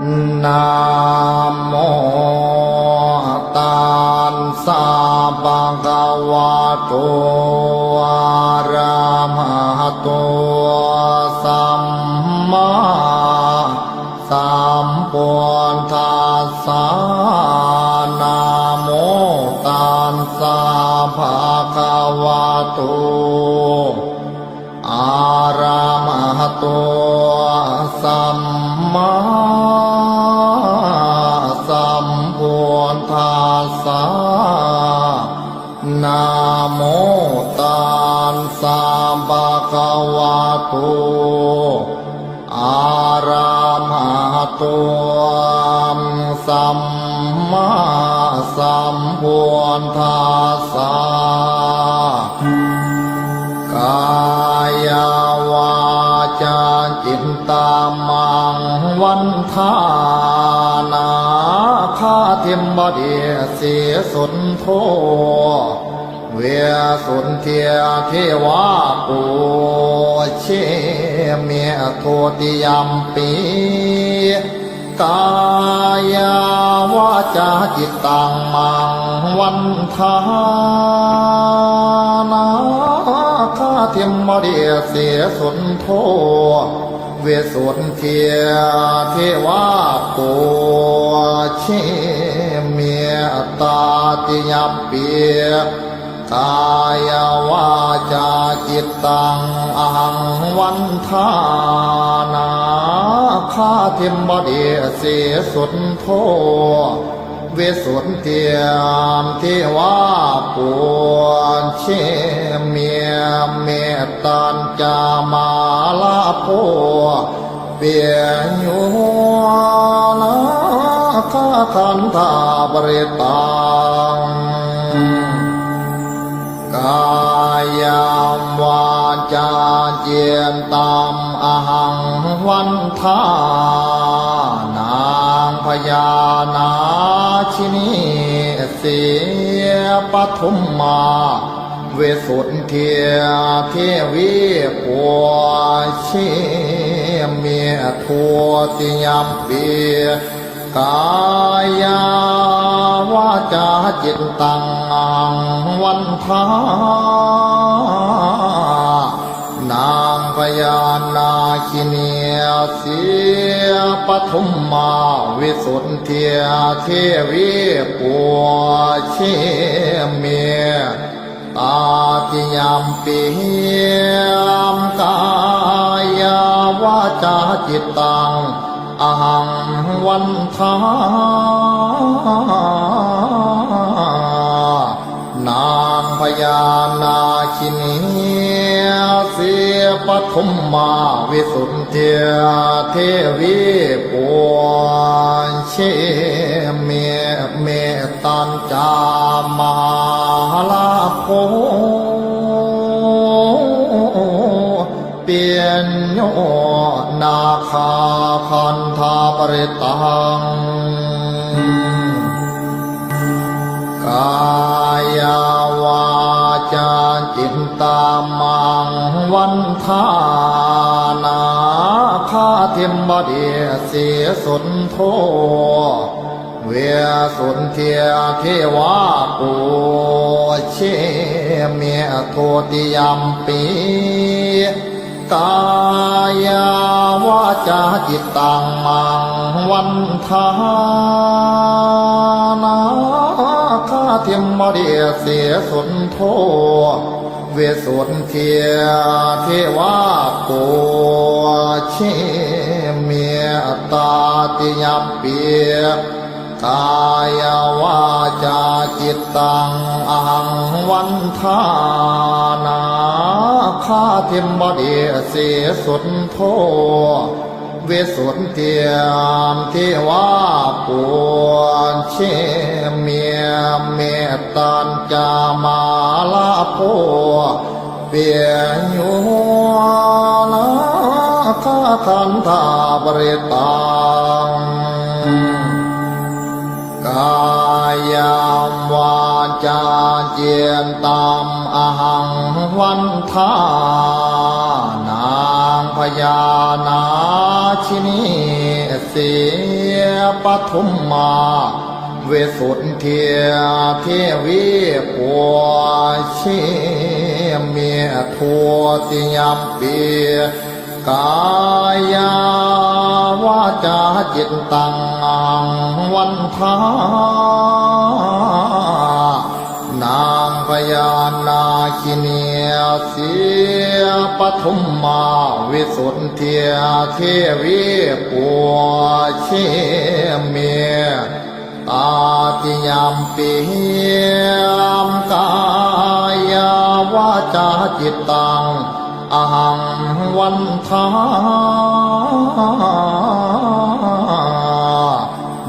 นะโมตัสสะภะคะวะโตอะระหะโตสัมมาสัมพุทธัสสะนะโมตัสสะภะคะวะโตอาระมหะโตสัมมา มาสัมพุทธัสสะกายาวาจาจิตตามังวันทานาคาเทมบดีเสียสุนโทเวียสุนเทียเทวาปูเชเมียโทติยมปี กายาวาจาจิตตังมังวันทานาคาเทียมมาเดียเสียสนโทเวสุนเทียเทวาปูเชเมียตาติยมเปียกายวาจาจิตตังอังวันทานา คาเทมบดีเสียสุนโทเวสุนเทียมเทวาปวนเชเมียเมตตันจามาลาโพเปียญโยนาคาคันธาบริตังกา ยามวาจาเจียนตามอหังวันทานางพญานาชินีเสียปทุมมาเวสุนเทียเทวีปัวชีเมียทัวติยมเปีย กายาวาจาจิตตังวันทานางพญานาคิเนียเสียปทุมมาวิสุทธิยเทวีปัวเชเมียตาติยามปียมกายาวาจาจิตตัง อหังวันทานางพญานาคินีเสียปทุมมาวิสุทธิเทวีปวนเชเมเมตันจามาลาโพ เปียนโยนาคาคันธาปริตังกายวาจาจิตตามังวันทานาคาเทมบดีเสียสนโทเวียสุนเทียเทวาปูเชเมียโทติยมปี กายาวาจาจิตตังมังวันทานาคาเทียมมาเดียเสียสุนโทเวสุนเทียเทวาปูเชเมียตาติยมเปียกายวาจาจิตตังอังวันทานา คาเทมบดีเสียสุนโทเวสุนเทียมเทวาปวนเชเมียเมตตันจามาลาโพเปียญโยนาคาคันธาบริตังกายามวา จาเจียนตามอหังวันทานางพญานาชินีเสียปทุมมาเวสุนเทียเทวีปัวเชเมียทัวติยมเปียกายาวาจาจิตตังวันทาางพญานาคิเนียเสียปทุมมาวิสุทธิเทียเทวีปัวเชเมียตาติยามปียมกายาวาจาจิตตังอหังวันทา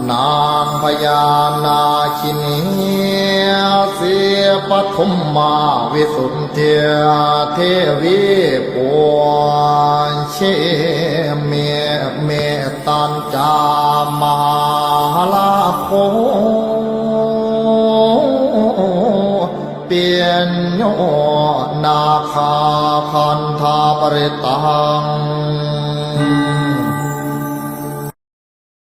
นางพญานาคินีเสีย ปทุมมาวิสุทธิเทวีปวเชเมเมตันจามาลาโคเปลี่ยนโยนาคาคันธาปริตัง